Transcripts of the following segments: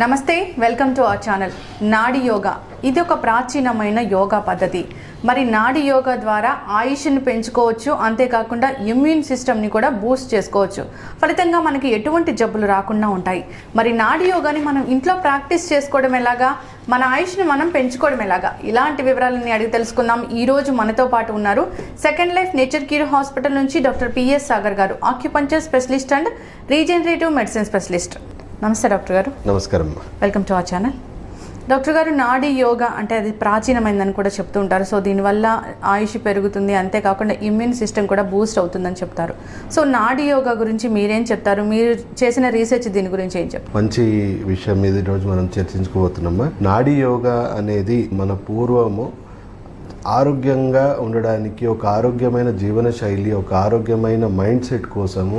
నమస్తే welcome to our channel. నాడి యోగా. ఇది ఒక ప్రాచీనమైన యోగా పద్ధతి. మరి నాడి యోగా ద్వారా ఆయుష్ని పెంచుకోవచ్చు అంతేకాకుండా ఇమ్యూన్ సిస్టమ్ని కూడా బూస్ట్ చేసుకోవచ్చు. ఫలితంగా మనకి ఎటువంటి జబ్బులు రాకుండా ఉంటాయి. మరి నాడి యోగాని మనం ఇంట్లో ప్రాక్టీస్ చేసుకోవడం ఎలాగా? మన ఆయుష్ని మనం పెంచుకోవడం ఎలాగా? ఇలాంటి వివరాలని అడిగి తెలుసుకుందాం. ఈరోజు మనతో పాటు ఉన్నారు second life nature cure hospital నుంచి doctor PS Sagar garu acupuncture specialist and regenerative medicine specialist. నమస్తే డాక్టర్ గారు. నమస్కారం. Welcome to our channel. Doctor garu నాడీ యోగా అంటే అది ప్రాచీనమైందని కూడా చెప్తూ ఉంటారు. సో దీనివల్ల ఆయుష్ పెరుగుతుంది. అంతేకాకుండా ఇమ్యూన్ సిస్టమ్ కూడా బూస్ట్ అవుతుందని చెప్తారు. సో నాడీ యోగా గురించి మీరేం చెప్తారు? మీరు చేసిన రీసెర్చ్ దీని గురించి ఏం చెప్తారు? మంచి విషయం మీద ఈరోజు మనం చర్చించుకోబోతున్నామా? నాడీ యోగా అనేది మన పూర్వము ఆరోగ్యంగా ఉండడానికి ఒక ఆరోగ్యమైన జీవన శైలి ఒక ఆరోగ్యమైన మైండ్ సెట్ కోసము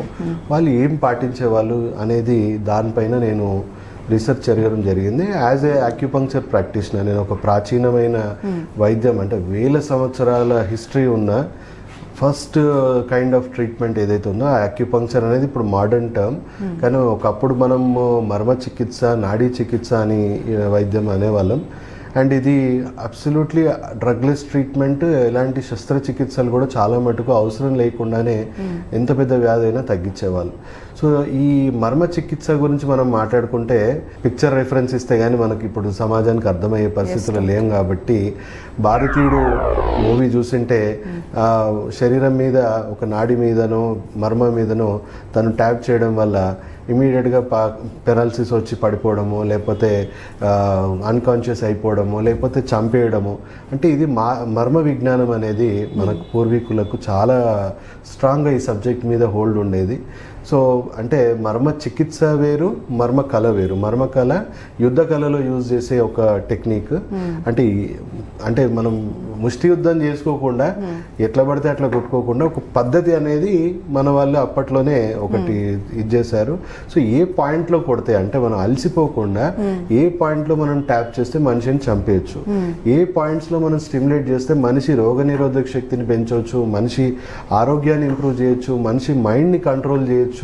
వాళ్ళు ఏం పాటించేవాళ్ళు అనేది దానిపైన నేను రీసెర్చ్ జరగడం జరిగింది. యాజ్ ఏ అక్యుపంక్చర్ ప్రాక్టీషనర్ నేను ఒక ప్రాచీనమైన వైద్యం అంటే వేల సంవత్సరాల హిస్టరీ ఉన్న ఫస్ట్ కైండ్ ఆఫ్ ట్రీట్మెంట్ ఏదైతే ఉందో ఆ అక్యుపంక్చర్ అనేది ఇప్పుడు మోడర్న్ టర్మ్. కానీ ఒకప్పుడు మనం మర్మ చికిత్స నాడీ చికిత్స అని వైద్యం అనేవాళ్ళం. అండ్ ఇది అబ్సల్యూట్లీ డ్రగ్లెస్ ట్రీట్మెంట్ ఎలాంటి శస్త్రచికిత్సలు కూడా చాలా మటుకు అవసరం లేకుండానే ఎంత పెద్ద వ్యాధి అయినా తగ్గించేవాళ్ళు. సో ఈ మర్మ చికిత్స గురించి మనం మాట్లాడుకుంటే పిక్చర్ రెఫరెన్స్ ఇస్తే కానీ మనకి ఇప్పుడు సమాజానికి అర్థమయ్యే పరిస్థితులు లేం కాబట్టి భారతీయుడు మూవీ చూసింటే ఆ, శరీరం మీద ఒక నాడి మీదనో మర్మ మీదనో తను ట్యాప్ చేయడం వల్ల ఇమీడియట్గా పా పెరాలసిస్ వచ్చి పడిపోవడము లేకపోతే అన్కాన్షియస్ అయిపోవడము లేకపోతే చంపేయడము. అంటే ఇది మా మర్మ విజ్ఞానం అనేది మనకు పూర్వీకులకు చాలా స్ట్రాంగ్గా ఈ సబ్జెక్ట్ మీద హోల్డ్ ఉండేది. సో అంటే మర్మ చికిత్స వేరు మర్మ కళ వేరు. మర్మ కళ యుద్ధ కళలో యూజ్ చేసే ఒక టెక్నిక్. అంటే ఈ- అంటే మనం ముష్టి యుద్ధం చేసుకోకుండా ఎట్లా పడితే అట్లా కొట్టుకోకుండా ఒక పద్ధతి అనేది మన వాళ్ళు అప్పట్లోనే ఒకటి ఇది చేశారు. సో ఏ పాయింట్లో కొడితే అంటే మనం అలసిపోకుండా ఏ పాయింట్లో మనం ట్యాప్ చేస్తే మనిషిని చంపేయచ్చు. ఏ పాయింట్స్లో మనం స్టిమ్యులేట్ చేస్తే మనిషి రోగనిరోధక శక్తిని పెంచవచ్చు మనిషి ఆరోగ్యాన్ని ఇంప్రూవ్ చేయొచ్చు మనిషి మైండ్ని కంట్రోల్ చేయొచ్చు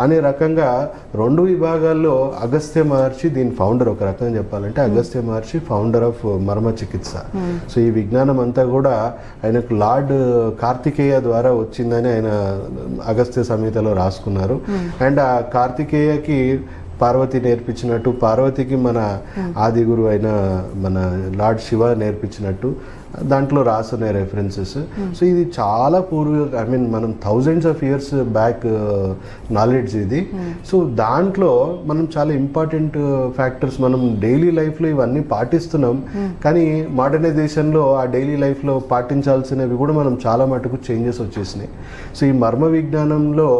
అనే రకంగా రెండు విభాగాల్లో అగస్త్య మహర్షి దీని ఫౌండర్ ఒక రకంగా చెప్పాలంటే అగస్త్య మహర్షి ఫౌండర్ ఆఫ్ మర్మ చికిత్స. సో ఈ విజ్ఞానం అంతా కూడా ఆయనకు లార్డ్ కార్తికేయ ద్వారా వచ్చిందని ఆయన అగస్త్య సంహితలో రాసుకున్నారు. అండ్ ఆ కార్తికేయకి పార్వతి నేర్పించినట్టు పార్వతికి మన ఆది గురువు అయిన మన లార్డ్ శివ నేర్పించినట్టు దాంట్లో రాసున్నాయి రెఫరెన్సెస్ సో ఇది చాలా పూర్వ ఐ మీన్ మనం thousands of years back knowledge ఇది. సో దాంట్లో మనం చాలా ఇంపార్టెంట్ ఫ్యాక్టర్స్ మనం డైలీ లైఫ్లో ఇవన్నీ పాటిస్తున్నాం. కానీ మోడర్నైజేషన్లో ఆ డైలీ లైఫ్లో పాటించాల్సినవి కూడా మనం చాలా మటుకు చేంజెస్ వచ్చేసినాయి. సో ఈ మర్మ విజ్ఞానంలో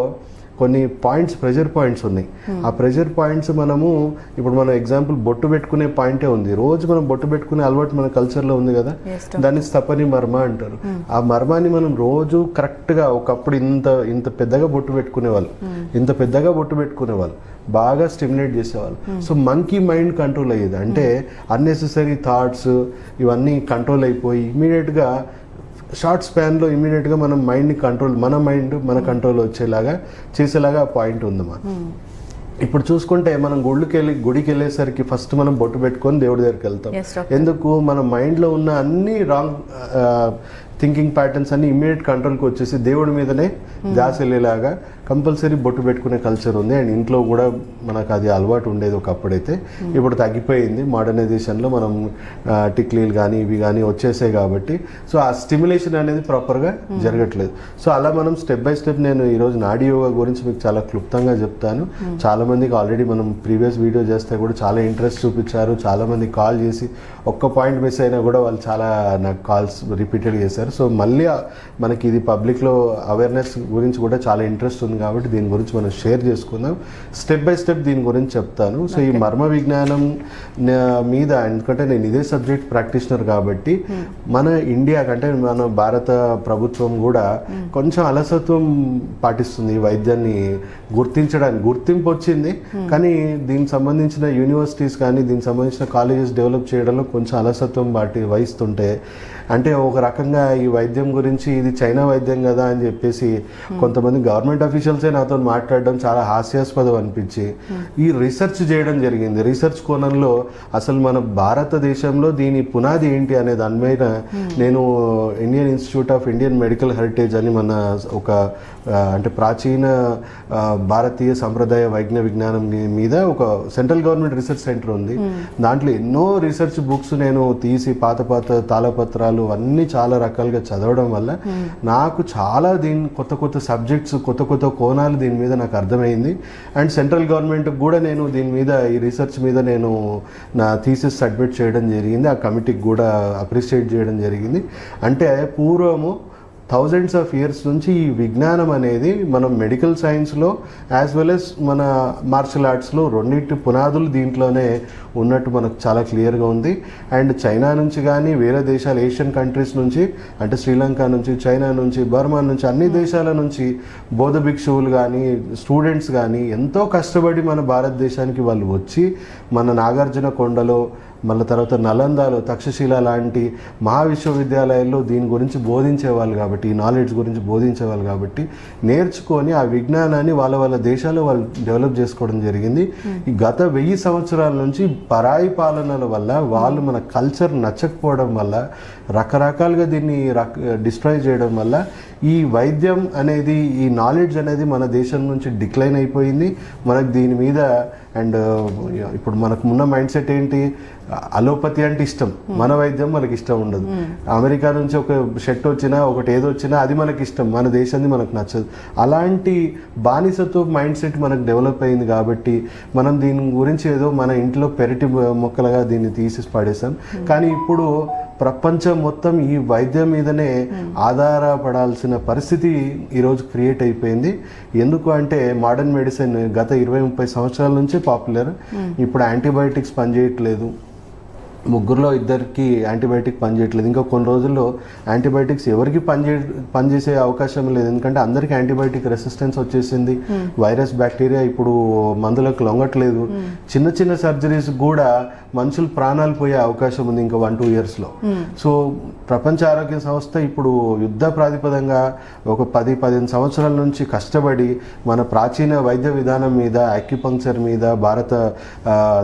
కొన్ని పాయింట్స్ ప్రెజర్ పాయింట్స్ ఉన్నాయి. ఆ ప్రెజర్ పాయింట్స్ మనము ఇప్పుడు మనం ఎగ్జాంపుల్ బొట్టు పెట్టుకునే పాయింటే ఉంది. రోజు మనం బొట్టు పెట్టుకునే అలవాటు మన కల్చర్లో ఉంది కదా? దాన్ని స్తపని మర్మ అంటారు. ఆ మర్మాన్ని మనం రోజు కరెక్ట్గా ఒకప్పుడు ఇంత ఇంత పెద్దగా బొట్టు పెట్టుకునేవాళ్ళు. ఇంత పెద్దగా బొట్టు పెట్టుకునేవాళ్ళు. బాగా స్టిమ్యులేట్ చేసేవాళ్ళు. సో మంకీ మైండ్ కంట్రోల్ అయ్యేది. అంటే అన్నెసెసరీ థాట్స్ ఇవన్నీ కంట్రోల్ అయిపోయి ఇమీడియట్గా షార్ట్ స్పాన్లో ఇమీడియట్గా మనం మైండ్ని కంట్రోల్ మన మైండ్ మన కంట్రోల్ వచ్చేలాగా చేసేలాగా పాయింట్ ఉందమ్మా. ఇప్పుడు చూసుకుంటే మనం గుళ్ళకి వెళ్ళి గుడికి వెళ్ళేసరికి ఫస్ట్ మనం బొట్టు పెట్టుకొని దేవుడి దగ్గరికి వెళ్తాం. ఎందుకు? మన మైండ్లో ఉన్న అన్ని రాంగ్ థింకింగ్ ప్యాటర్న్స్ అన్ని ఇమీడియట్ కంట్రోల్కి వచ్చేసి దేవుడి మీదనే ధ్యాస వెళ్ళేలాగా కంపల్సరీ బొట్టు పెట్టుకునే కల్చర్ ఉంది. అండ్ ఇంట్లో కూడా మనకు అది అలవాటు ఉండేది ఒకప్పుడైతే. ఇప్పుడు తగ్గిపోయింది. మోడర్నైజేషన్లో మనం టిక్లీలు కానీ ఇవి కానీ వచ్చేసాయి కాబట్టి. సో ఆ స్టిమ్యులేషన్ అనేది ప్రాపర్గా జరగట్లేదు. సో అలా మనం స్టెప్ బై స్టెప్ నేను ఈరోజు నాడీ యోగా గురించి మీకు చాలా క్లుప్తంగా చెప్తాను. చాలా మందికి ఆల్రెడీ మనం ప్రీవియస్ వీడియో చేస్తే కూడా చాలా ఇంట్రెస్ట్ చూపించారు. చాలా మంది కాల్ చేసి ఒక్క పాయింట్ మిస్ అయినా కూడా వాళ్ళు చాలా నాకు కాల్స్ రిపీటెడ్ చేశారు. సో మళ్ళీ మనకి ఇది పబ్లిక్లో అవేర్నెస్ గురించి కూడా చాలా ఇంట్రెస్ట్ ఉంది. కాబట్టి దీని గురించి మనం షేర్ చేసుకుందాం. స్టెప్ బై స్టెప్ దీని గురించి చెప్తాను. సో ఈ మర్మ విజ్ఞానం మీద ఎందుకంటే నేను ఇదే సబ్జెక్ట్ ప్రాక్టీషనర్ కాబట్టి మన ఇండియా కంటే మన భారత ప్రభుత్వం కూడా కొంచెం అలసత్వం పాటిస్తుంది వైద్యాన్ని గుర్తించడానికి. గుర్తింపు వచ్చింది. కానీ దీనికి సంబంధించిన యూనివర్సిటీస్ కానీ దీనికి సంబంధించిన కాలేజెస్ డెవలప్ చేయడంలో కొంచెం అలసత్వం వాటి వహిస్తుంటే అంటే ఒక రకంగా ఈ వైద్యం గురించి ఇది చైనా వైద్యం కదా అని చెప్పేసి కొంతమంది గవర్నమెంట్ అఫీషియల్సే నాతో మాట్లాడడం చాలా హాస్యాస్పదం అనిపించి ఈ రీసెర్చ్ చేయడం జరిగింది. రీసెర్చ్ కోణంలో అసలు మన భారతదేశంలో దీని పునాది ఏంటి అనే దాని మీద నేను Indian institute of Indian medical heritage అని మన ఒక అంటే ప్రాచీన భారతీయ సంప్రదాయ వైజ్ఞ విజ్ఞానం మీద ఒక సెంట్రల్ గవర్నమెంట్ రీసెర్చ్ సెంటర్ ఉంది. దాంట్లో ఎన్నో రీసెర్చ్ బుక్స్ నేను తీసి పాత పాత తాళపత్రాలు అన్నీ చాలా రకాలుగా చదవడం వల్ల నాకు చాలా దీని కొత్త కొత్త సబ్జెక్ట్స్ కొత్త కొత్త కోణాలు దీని మీద నాకు అర్థమైంది. అండ్ సెంట్రల్ గవర్నమెంట్ కూడా నేను దీని మీద ఈ రీసెర్చ్ మీద నేను నా థీసిస్ సబ్మిట్ చేయడం జరిగింది. ఆ కమిటీకి కూడా అప్రిషియేట్ చేయడం జరిగింది. అంటే పూర్వము థౌజండ్స్ ఆఫ్ ఇయర్స్ నుంచి ఈ విజ్ఞానం అనేది మనం మెడికల్ సైన్స్లో యాజ్ వెల్ ఎస్ మన మార్షల్ ఆర్ట్స్లో రెండింటి పునాదులు దీంట్లోనే ఉన్నట్టు మనకు చాలా క్లియర్గా ఉంది. అండ్ చైనా నుంచి కానీ వేరే దేశాలు ఏషియన్ కంట్రీస్ నుంచి అంటే శ్రీలంక నుంచి చైనా నుంచి బర్మా నుంచి అన్ని దేశాల నుంచి బౌద్ధ భిక్షువులు కానీ స్టూడెంట్స్ కానీ ఎంతో కష్టపడి మన భారతదేశానికి వాళ్ళు వచ్చి మన నాగార్జున కొండలో మళ్ళీ తర్వాత నలందాలో తక్షశిల లాంటి మహా విశ్వవిద్యాలయాల్లో దీని గురించి బోధించేవాళ్ళు కాబట్టి ఈ నాలెడ్జ్ గురించి బోధించేవాళ్ళు కాబట్టి నేర్చుకొని ఆ విజ్ఞానాన్ని వాళ్ళ వాళ్ళ దేశాల్లో వాళ్ళు డెవలప్ చేసుకోవడం జరిగింది. ఈ గత వెయ్యి సంవత్సరాల నుంచి పరాయి పాలనల వల్ల వాళ్ళు మన కల్చర్ నచ్చకపోవడం వల్ల రకరకాలుగా దీన్ని డిస్ట్రాయ్ చేయడం వల్ల ఈ వైద్యం అనేది ఈ నాలెడ్జ్ అనేది మన దేశం నుంచి డిక్లైన్ అయిపోయింది. మనకు దీని మీద అండ్ ఇప్పుడు మనకు ఉన్న మైండ్ సెట్ ఏంటి? అలోపతి అంటే ఇష్టం. మన వైద్యం మనకి ఇష్టం ఉండదు. అమెరికా నుంచి ఒక షర్ట్ వచ్చినా ఒకటి ఏదో వచ్చినా అది మనకి ఇష్టం. మన దేశాన్ని మనకు నచ్చదు. అలాంటి బానిసత్వ మైండ్ సెట్ మనకు డెవలప్ అయింది కాబట్టి మనం దీని గురించి ఏదో మన ఇంట్లో పెరటి మొక్కలుగా దీన్ని తీసి పడేసాం కానీ ఇప్పుడు ప్రపంచం మొత్తం ఈ వైద్యం మీదనే ఆధారపడాల్సిన పరిస్థితి ఈరోజు క్రియేట్ అయిపోయింది. ఎందుకు అంటే మోడర్న్ మెడిసిన్ గత ఇరవై ముప్పై సంవత్సరాల నుంచే పాపులర్. ఇప్పుడు యాంటీబయాటిక్స్ పనిచేయట్లేదు. ముగ్గురులో ఇద్దరికి యాంటీబయాటిక్ పనిచేయట్లేదు. ఇంకా కొన్ని రోజుల్లో యాంటీబయాటిక్స్ ఎవరికి పనిచే పనిచేసే అవకాశం లేదు. ఎందుకంటే అందరికీ యాంటీబయాటిక్ రెసిస్టెన్స్ వచ్చేసింది. వైరస్ బ్యాక్టీరియా ఇప్పుడు మందులకు లొంగట్లేదు. చిన్న చిన్న సర్జరీస్ కూడా మనుషులు ప్రాణాలు పోయే అవకాశం ఉంది ఇంకా వన్ టూ ఇయర్స్లో సో ప్రపంచ ఆరోగ్య సంస్థ ఇప్పుడు యుద్ధ ప్రాతిపదంగా ఒక పది పదిహేను సంవత్సరాల నుంచి కష్టపడి మన ప్రాచీన వైద్య విధానం మీద అక్యుపంక్చర్ మీద భారత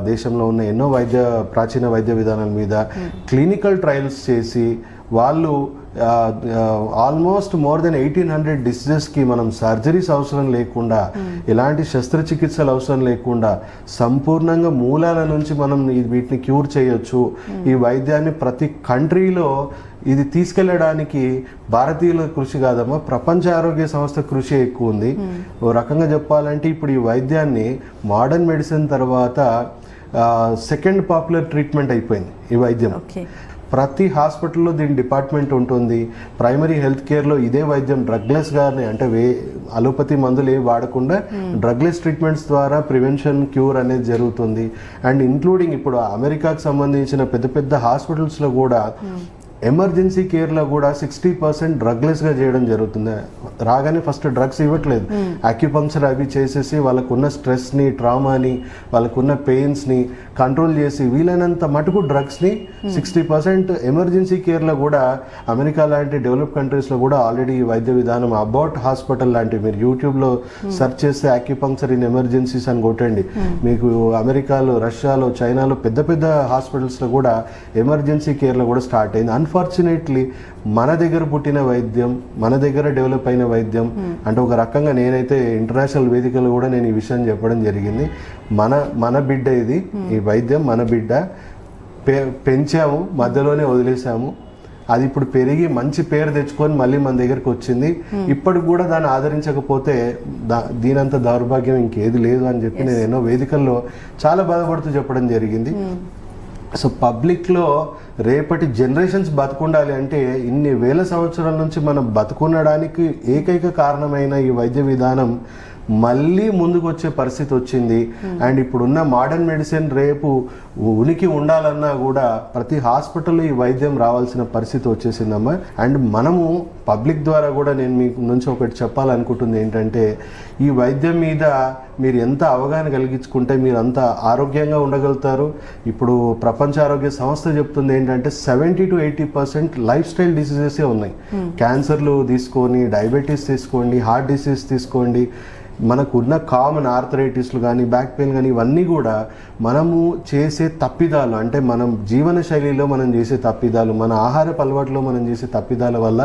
దేశంలో ఉన్న ఎన్నో వైద్య ప్రాచీన వైద్య విధానాల మీద క్లినికల్ ట్రయల్స్ చేసి వాళ్ళు almost more than eighteen hundred డిసీజెస్కి మనం సర్జరీస్ అవసరం లేకుండా ఎలాంటి శస్త్రచికిత్సలు అవసరం లేకుండా సంపూర్ణంగా మూలాల నుంచి మనం వీటిని క్యూర్ చేయొచ్చు. ఈ వైద్యాన్ని ప్రతి కంట్రీలో ఇది తీసుకెళ్ళడానికి భారతీయుల కృషి కాదమ్మా ప్రపంచ ఆరోగ్య సంస్థ కృషి ఎక్కువ ఉంది. ఓ రకంగా చెప్పాలంటే ఇప్పుడు ఈ వైద్యాన్ని మోడర్న్ మెడిసిన్ తర్వాత సెకండ్ పాపులర్ ట్రీట్మెంట్ అయిపోయింది ఈ వైద్యం. ప్రతి హాస్పిటల్లో దీని డిపార్ట్మెంట్ ఉంటుంది. ప్రైమరీ హెల్త్ కేర్లో ఇదే వైద్యం డ్రగ్లెస్గానే అంటే వే అలోపతి మందులు ఏవి వాడకుండా డ్రగ్లెస్ ట్రీట్మెంట్స్ ద్వారా ప్రివెన్షన్ క్యూర్ అనేది జరుగుతుంది. అండ్ ఇంక్లూడింగ్ ఇప్పుడు అమెరికాకు సంబంధించిన పెద్ద పెద్ద హాస్పిటల్స్లో కూడా ఎమర్జెన్సీ కేర్లో కూడా సిక్స్టీ పర్సెంట్ డ్రగ్లెస్గా చేయడం జరుగుతుంది. రాగానే ఫస్ట్ డ్రగ్స్ ఇవ్వట్లేదు. అక్యుపంక్చర్ అవి చేసేసి వాళ్ళకున్న స్ట్రెస్ని ట్రామాని వాళ్ళకున్న పెయిన్స్ని కంట్రోల్ చేసి వీలైనంత మటుకు డ్రగ్స్ని సిక్స్టీ పర్సెంట్ ఎమర్జెన్సీ కేర్లో కూడా అమెరికా లాంటి డెవలప్ కంట్రీస్లో కూడా ఆల్రెడీ వైద్య విధానం అబౌట్ హాస్పిటల్ లాంటివి. మీరు యూట్యూబ్లో సెర్చ్ చేస్తే అక్యుపంక్చర్ ఇన్ ఎమర్జెన్సీస్ అని కొట్టండి. మీకు అమెరికాలో రష్యాలో చైనాలో పెద్ద పెద్ద హాస్పిటల్స్లో కూడా ఎమర్జెన్సీ కేర్లో కూడా స్టార్ట్ అయింది. అన్ఫార్చునేట్లీ మన దగ్గర పుట్టిన వైద్యం మన దగ్గర డెవలప్ అయిన వైద్యం అంటే ఒక రకంగా నేనైతే ఇంటర్నేషనల్ వేదికలో కూడా నేను ఈ విషయం చెప్పడం జరిగింది. మన మన బిడ్డ ఇది. ఈ వైద్యం మన బిడ్డ. పె పెంచాము మధ్యలోనే వదిలేసాము. అది ఇప్పుడు పెరిగి మంచి పేరు తెచ్చుకొని మళ్ళీ మన దగ్గరకు వచ్చింది. ఇప్పటికి కూడా దాన్ని ఆదరించకపోతే దా దీనంత దౌర్భాగ్యం ఇంకేది లేదు అని చెప్పి నేను ఎన్నో వేదికల్లో చాలా బాధపడుతూ చెప్పడం జరిగింది. సో పబ్లిక్లో రేపటి జనరేషన్స్ బతుకుండాలి అంటే ఇన్ని వేల సంవత్సరాల నుంచి మనం బతుకుండడానికి ఏకైక కారణమైన ఈ వైద్య విధానం మళ్ళీ ముందుకు వచ్చే పరిస్థితి వచ్చింది. అండ్ ఇప్పుడున్న మోడర్న్ మెడిసిన్ రేపు ఉనికి ఉండాలన్నా కూడా ప్రతి హాస్పిటల్లో ఈ వైద్యం రావాల్సిన పరిస్థితి వచ్చేసిందమ్మా. అండ్ మనము పబ్లిక్ ద్వారా కూడా నేను మీకు నుంచి ఒకటి చెప్పాలనుకుంటుంది ఏంటంటే ఈ వైద్యం మీద మీరు ఎంత అవగాహన కలిగించుకుంటే మీరు అంత ఆరోగ్యంగా ఉండగలుగుతారు. ఇప్పుడు ప్రపంచ ఆరోగ్య సంస్థ చెప్తుంది ఏంటంటే seventy to eighty percent life style డిసీజెసే ఉన్నాయి. క్యాన్సర్లు తీసుకొని డయాబెటీస్ తీసుకోండి హార్ట్ డిసీజ్ తీసుకోండి. మనకు ఉన్న కామన్ ఆర్థరైటిస్లు కానీ బ్యాక్ పెయిన్ కానీ ఇవన్నీ కూడా మనము చేసే తప్పిదాలు అంటే మనం జీవన శైలిలో మనం చేసే తప్పిదాలు మన ఆహారపు అలవాట్లో మనం చేసే తప్పిదాల వల్ల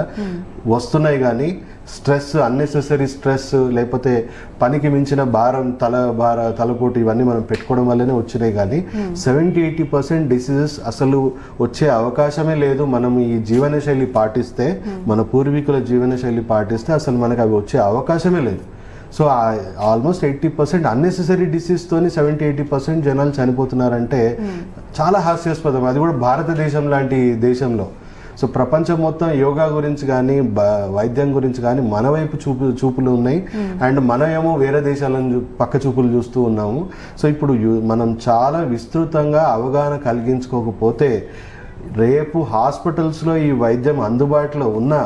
వస్తున్నాయి కానీ స్ట్రెస్ అన్నెసెసరీ స్ట్రెస్ లేకపోతే పనికి మించిన భారం తల భార తలపోటు ఇవన్నీ మనం పెట్టుకోవడం వల్లనే వచ్చినాయి కానీ సెవెంటీ ఎయిటీ పర్సెంట్ డిసీజెస్ అసలు వచ్చే అవకాశమే లేదు. మనం ఈ జీవన శైలి పాటిస్తే మన పూర్వీకుల జీవన శైలి పాటిస్తే అసలు మనకు అవి వచ్చే అవకాశమే లేదు. So almost eighty percent unnecessary డిసీజ్తోని seventy eighty percent జనాలు చనిపోతున్నారంటే చాలా హాస్యాస్పదం. అది కూడా భారతదేశం లాంటి దేశంలో. సో ప్రపంచం మొత్తం యోగా గురించి కానీ వైద్యం గురించి కానీ మన వైపు చూపు చూపులు ఉన్నాయి. అండ్ మనమేమో వేరే దేశాలను చూ- పక్క చూపులు చూస్తూ ఉన్నాము. సో ఇప్పుడు మనం చాలా విస్తృతంగా అవగాహన కలిగించుకోకపోతే రేపు హాస్పిటల్స్లో ఈ వైద్యం అందుబాటులో ఉన్నా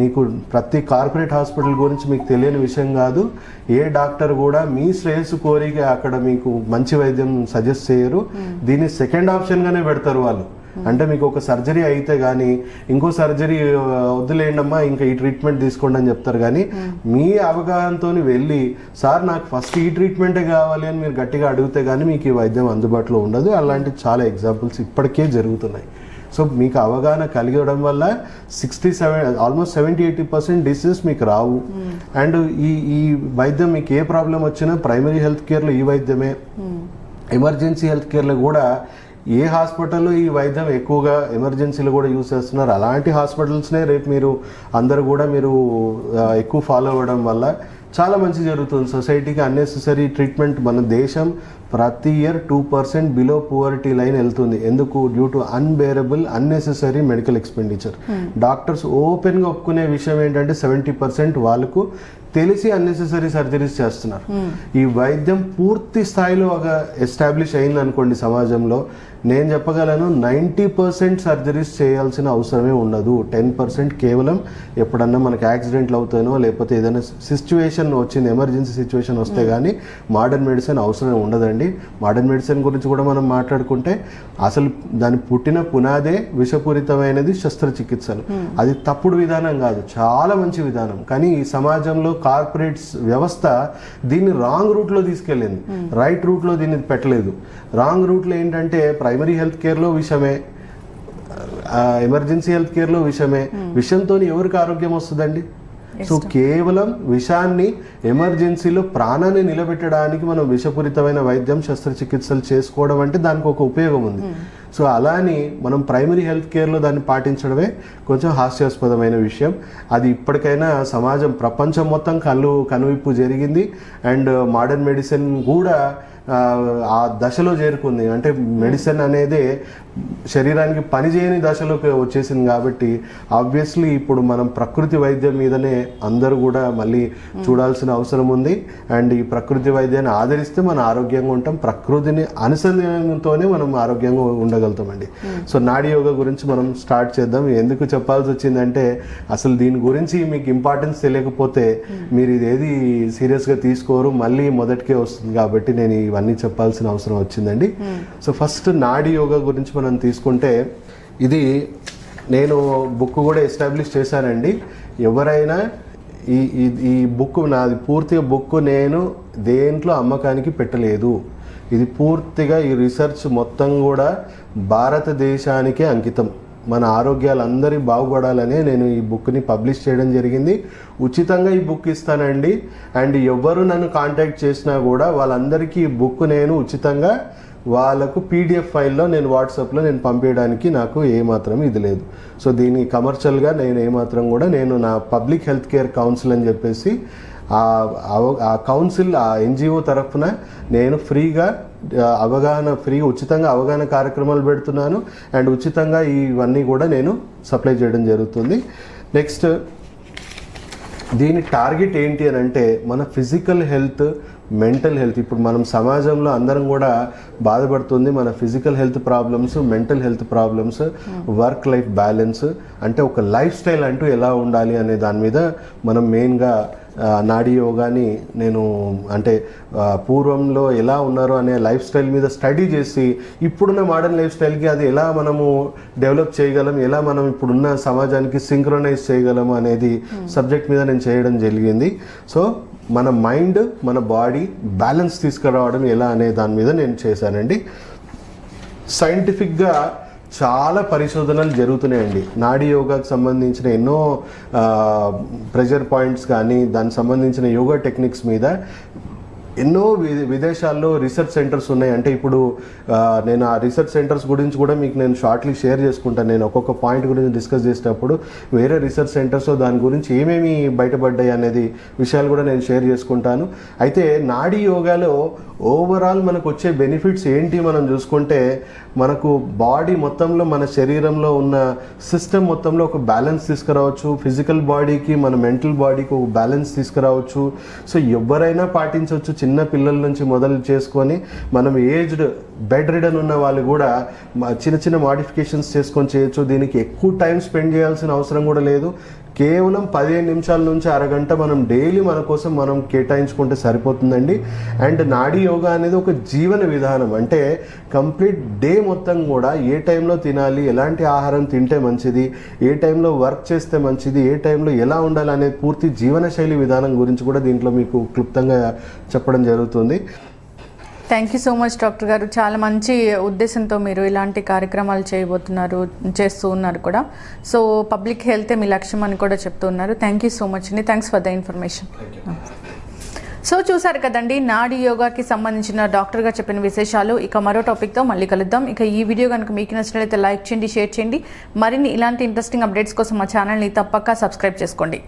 మీకు ప్రతి కార్పొరేట్ హాస్పిటల్ గురించి మీకు తెలియని విషయం కాదు. ఏ డాక్టర్ కూడా మీ శ్రేయస్సు కోరిక అక్కడ మీకు మంచి వైద్యం సజెస్ట్ చేయరు. దీన్ని సెకండ్ ఆప్షన్గానే పెడతారు వాళ్ళు. అంటే మీకు ఒక సర్జరీ అయితే కానీ ఇంకో సర్జరీ వద్దులేండమ్మా ఇంకా ఈ ట్రీట్మెంట్ తీసుకోండి అని చెప్తారు కానీ మీ అవగాహనతో వెళ్ళి సార్ నాకు ఫస్ట్ ఈ ట్రీట్మెంటే కావాలి అని మీరు గట్టిగా అడిగితే కానీ మీకు ఈ వైద్యం అందుబాటులో ఉండదు. అలాంటి చాలా ఎగ్జాంపుల్స్ ఇప్పటికే జరుగుతున్నాయి. సో మీకు అవగాహన కలిగడం వల్ల sixty seven almost seventy eighty percent diseases మీకు రావు. అండ్ ఈ ఈ వైద్యం మీకు ఏ ప్రాబ్లం వచ్చినా ప్రైమరీ హెల్త్ కేర్లో ఈ వైద్యమే. ఎమర్జెన్సీ హెల్త్ కేర్లో కూడా ఏ హాస్పిటల్లో ఈ వైద్యం ఎక్కువగా ఎమర్జెన్సీలో కూడా యూస్ చేస్తున్నారు? అలాంటి హాస్పిటల్స్నే రేపు మీరు అందరు కూడా మీరు ఎక్కువ ఫాలో అవ్వడం వల్ల చాలా మంచి జరుగుతుంది. సొసైటీకి అన్నెసెసరీ ట్రీట్మెంట్ మన దేశం ప్రతి year two percent below poverty line వెళ్తుంది. ఎందుకు? Due to unbearable unnecessary medical expenditure doctors ఓపెన్గా ఒప్పుకునే విషయం ఏంటంటే సెవెంటీ పర్సెంట్ వాళ్ళకు తెలిసి అన్నెసెసరీ సర్జరీస్ చేస్తున్నారు. ఈ వైద్యం పూర్తి స్థాయిలో ఒక ఎస్టాబ్లిష్ అయింది అనుకోండి సమాజంలో నేను చెప్పగలను నైంటీ పర్సెంట్ సర్జరీస్ చేయాల్సిన అవసరమే ఉండదు. టెన్ పర్సెంట్ కేవలం ఎప్పుడన్నా మనకి యాక్సిడెంట్లు అవుతానో లేకపోతే ఏదైనా సిచ్యువేషన్ వచ్చింది ఎమర్జెన్సీ సిచ్యువేషన్ వస్తే కానీ మోడర్న్ మెడిసిన్ అవసరం ఉండదండి. మోడర్న్ మెడిసిన్ గురించి కూడా మనం మాట్లాడుకుంటే అసలు దాని పుట్టిన పునాదే విషపూరితమైనది శస్త్రచికిత్సలు. అది తప్పుడు విధానం కాదు చాలా మంచి విధానం. కానీ ఈ సమాజంలో కార్పొరేట్స్ వ్యవస్థ దీన్ని రాంగ్ రూట్లో తీసుకెళ్ళింది. రైట్ రూట్లో దీన్ని పెట్టలేదు. రాంగ్ రూట్లో ఏంటంటే ప్రైమరీ హెల్త్ కేర్లో విషమే ఎమర్జెన్సీ హెల్త్ కేర్లో విషమే. విషంతో ఎవరికి ఆరోగ్యం వస్తుందండి? సో కేవలం విషాన్ని ఎమర్జెన్సీలో ప్రాణాన్ని నిలబెట్టడానికి మనం విషపూరితమైన వైద్యం శస్త్రచికిత్సలు చేసుకోవడం అంటే దానికి ఒక ఉపయోగం ఉంది. సో అలాని మనం ప్రైమరీ హెల్త్ కేర్లో దాన్ని పాటించడమే కొంచెం హాస్యాస్పదమైన విషయం. అది ఇప్పటికైనా సమాజం ప్రపంచం మొత్తం కళ్ళు కనువిప్పు జరిగింది. అండ్ మోడర్న్ మెడిసిన్ కూడా ఆ, దశలో చేరుకుంది. అంటే మెడిసిన్ అనేది శరీరానికి పని చేయని దశలోకి వచ్చేసింది కాబట్టి ఆబ్వియస్లీ ఇప్పుడు మనం ప్రకృతి వైద్యం మీదనే అందరూ కూడా మళ్ళీ చూడాల్సిన అవసరం ఉంది. అండ్ ఈ ప్రకృతి వైద్యాన్ని ఆదరిస్తే మనం ఆరోగ్యంగా ఉంటాం. ప్రకృతిని అనుసంధానంతోనే మనం ఆరోగ్యంగా ఉండగలుగుతామండి. సో నాడి యోగా గురించి మనం స్టార్ట్ చేద్దాం. ఎందుకు చెప్పాల్సి వచ్చిందంటే అసలు దీని గురించి మీకు ఇంపార్టెన్స్ తెలియకపోతే మీరు ఇది ఏది సీరియస్గా తీసుకోరు. మళ్ళీ మొదటికే వస్తుంది కాబట్టి నేను ఇవన్నీ చెప్పాల్సిన అవసరం వచ్చిందండి. సో ఫస్ట్ నాడి యోగా గురించి మనం తీసుకుంటే ఇది నేను బుక్ కూడా ఎస్టాబ్లిష్ చేశానండి. ఎవరైనా ఈ ఈ- ఈ బుక్ నాది పూర్తిగా బుక్ నేను దేంట్లో అమ్మకానికి పెట్టలేదు. ఇది పూర్తిగా ఈ రీసెర్చ్ మొత్తం కూడా భారతదేశానికే అంకితం. మన ఆరోగ్యాలు అందరి బాగుపడాలనే నేను ఈ బుక్ని పబ్లిష్ చేయడం జరిగింది. ఉచితంగా ఈ బుక్ ఇస్తానండి. అండ్ ఎవరు నన్ను కాంటాక్ట్ చేసినా కూడా వాళ్ళందరికీ ఈ బుక్ నేను ఉచితంగా వాళ్ళకు పీడిఎఫ్ ఫైల్లో నేను వాట్సాప్లో నేను పంపించడానికి నాకు ఏమాత్రం ఇది లేదు. సో దీన్ని కమర్షియల్గా నేను ఏమాత్రం కూడా నేను నా పబ్లిక్ హెల్త్ కేర్ కౌన్సిల్ అని చెప్పేసి ఆ అవ- ఆ కౌన్సిల్ ఆ ఎన్జిఓ తరఫున నేను ఫ్రీగా అవగాహన ఫ్రీ ఉచితంగా అవగాహన కార్యక్రమాలు పెడుతున్నాను. అండ్ ఉచితంగా ఇవన్నీ కూడా నేను సప్లై చేయడం జరుగుతుంది. నెక్స్ట్ దీని టార్గెట్ ఏంటి అని అంటే మన ఫిజికల్ హెల్త్ మెంటల్ హెల్త్. ఇప్పుడు మనం సమాజంలో అందరం కూడా బాధపడుతుంది మన physical health problems mental health problems work life balance. అంటే ఒక లైఫ్ స్టైల్ అంటూ ఎలా ఉండాలి అనే దాని మీద మనం మెయిన్గా నాడీ యోగాని నేను అంటే పూర్వంలో ఎలా ఉన్నారు అనే లైఫ్ స్టైల్ మీద స్టడీ చేసి ఇప్పుడున్న మోడర్న్ లైఫ్ స్టైల్కి అది ఎలా మనము డెవలప్ చేయగలం ఎలా మనం ఇప్పుడున్న సమాజానికి సింక్రనైజ్ చేయగలం అనేది సబ్జెక్ట్ మీద నేను చేయడం జరిగింది. సో మన మైండ్ మన బాడీ బ్యాలెన్స్ తీసుకురావడం ఎలా అనే దాని మీద నేను చేశానండి. సైంటిఫిక్గా చాలా పరిశోధనలు జరుగుతున్నాయండి. నాడీ యోగాకు సంబంధించిన ఎన్నో ప్రెజర్ పాయింట్స్ కానీ దానికి సంబంధించిన యోగా టెక్నిక్స్ మీద ఎన్నో వి- విదేశాల్లో రీసెర్చ్ సెంటర్స్ ఉన్నాయి. అంటే ఇప్పుడు నేను ఆ రీసెర్చ్ సెంటర్స్ గురించి కూడా మీకు నేను షార్ట్లీ షేర్ చేసుకుంటాను. నేను ఒక్కొక్క పాయింట్ గురించి డిస్కస్ చేసేటప్పుడు వేరే రీసెర్చ్ సెంటర్స్ దాని గురించి ఏమేమి బయటపడ్డాయి అనేది విషయాలు కూడా నేను షేర్ చేసుకుంటాను. అయితే నాడీ యోగాలో ఓవరాల్ మనకు వచ్చే బెనిఫిట్స్ ఏంటి మనం చూసుకుంటే మనకు బాడీ మొత్తంలో మన శరీరంలో ఉన్న సిస్టమ్ మొత్తంలో ఒక బ్యాలెన్స్ తీసుకురావచ్చు. ఫిజికల్ బాడీకి మన మెంటల్ బాడీకి ఒక బ్యాలెన్స్ తీసుకురావచ్చు. సో ఎవరైనా పాటించవచ్చు. చిన్న పిల్లల నుంచి మొదలు చేసుకొని మనం ఏజ్డ్ బెడ్ రిడన్ ఉన్న వాళ్ళు కూడా చిన్న చిన్న మాడిఫికేషన్స్ చేసుకొని చేయొచ్చు. దీనికి ఎక్కువ టైం స్పెండ్ చేయాల్సిన అవసరం కూడా లేదు. కేవలం పదిహేను నిమిషాల నుంచి అరగంట మనం డైలీ మన కోసం మనం కేటాయించుకుంటే సరిపోతుందండి. అండ్ నాడీ యోగా అనేది ఒక జీవన విధానం. అంటే కంప్లీట్ డే మొత్తం కూడా ఏ టైంలో తినాలి ఎలాంటి ఆహారం తింటే మంచిది ఏ టైంలో వర్క్ చేస్తే మంచిది ఏ టైంలో ఎలా ఉండాలి అనే పూర్తి జీవనశైలి విధానం గురించి కూడా దీంట్లో మీకు క్లుప్తంగా చెప్పడం జరుగుతుంది. Thank you so much doctor garu. చాలా మంచి ఉద్దేశంతో మీరు ఇలాంటి కార్యక్రమాలు చేయబోతున్నారు చేస్తూ ఉన్నారు కూడా. సో పబ్లిక్ హెల్తే మీ లక్ష్యం అని కూడా చెప్తూ ఉన్నారు. థ్యాంక్ యూ సో మచ్ అండి. Thanks for the information so చూసారు కదండి నాడి యోగాకి సంబంధించిన డాక్టర్గా చెప్పిన విశేషాలు. ఇక మరో టాపిక్తో మళ్ళీ కలుద్దాం. ఇక ఈ వీడియో కనుక మీకు నచ్చినట్లయితే లైక్ చేయండి షేర్ చేయండి. మరిన్ని ఇలాంటి ఇంట్రెస్టింగ్ అప్డేట్స్ కోసం మా ఛానల్ని తప్పక సబ్స్క్రైబ్ చేసుకోండి.